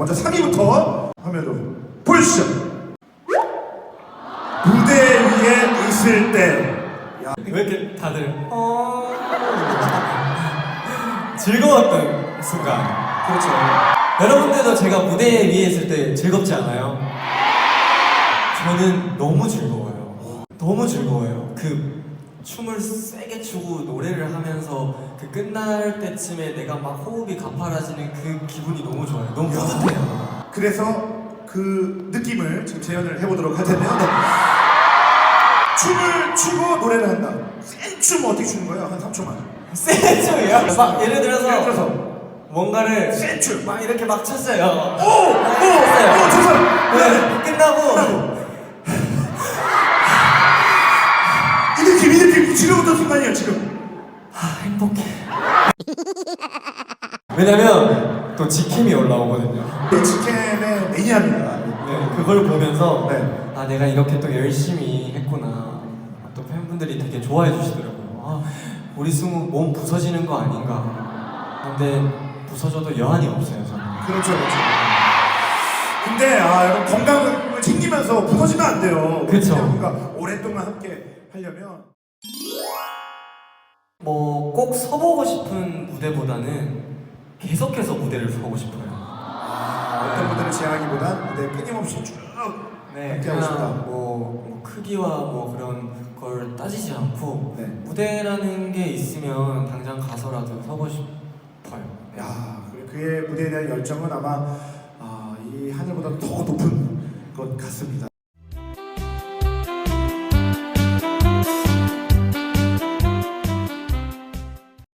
먼저 3위부터 화면으로 보여주시죠. 무대 위에 있을 때. 야, 왜 이렇게 다들 어 즐거웠던 순간 그렇죠. 여러분들도 제가 무대 위에 있을 때 즐겁지 않아요? 저는 너무 즐거워요. 너무 즐거워요. 그 춤을 세게 추고 노래를 하면서 그 끝날 때쯤에 내가 막 호흡이 가파라지는 그 기분이 너무 좋아요. 너무 뿌듯해요. 그래서 그 느낌을 지금 재현을 해보도록 할 텐데요. 네. 춤을 추고 노래를 한다. 센춤 어떻게 추는 거예요? 한 3초만. 센 춤이요? 막 예를 들어서, 들어서 뭔가를 센춤. 막 이렇게 막 쳤어요. 오! 오! 오! 좋아요. 네, 끝나고 지금 어떤 순간이에요, 지금? 아, 행복해. 왜냐면 또 지킴이 올라오거든요. 이 치킨의 매니아입니다. 네, 그걸 보면서 네. 아 내가 이렇게 또 열심히 했구나. 또 팬분들이 되게 좋아해 주시더라고요. 아, 우리 승우 몸 부서지는 거 아닌가. 근데 부서져도 여한이 없어요 저는. 그렇죠, 그렇죠. 근데 아, 여러분 건강을 챙기면서 부서지면 안 돼요. 그쵸. 뭔가 오랫동안 함께 하려면 뭐 꼭 서보고 싶은 무대보다는 계속해서 무대를 서고 싶어요. 아, 어떤 분들은 지향하기보다 무대 끊임없이 쭉 네, 함께 하고 싶다. 그냥 뭐, 뭐 크기와 뭐 그런 걸 따지지 않고 네. 무대라는 게 있으면 당장 가서라도 서고 싶어요. 야, 그리고 그의 무대에 대한 열정은 아마 아, 이 하늘보다 더 높은 것 같습니다.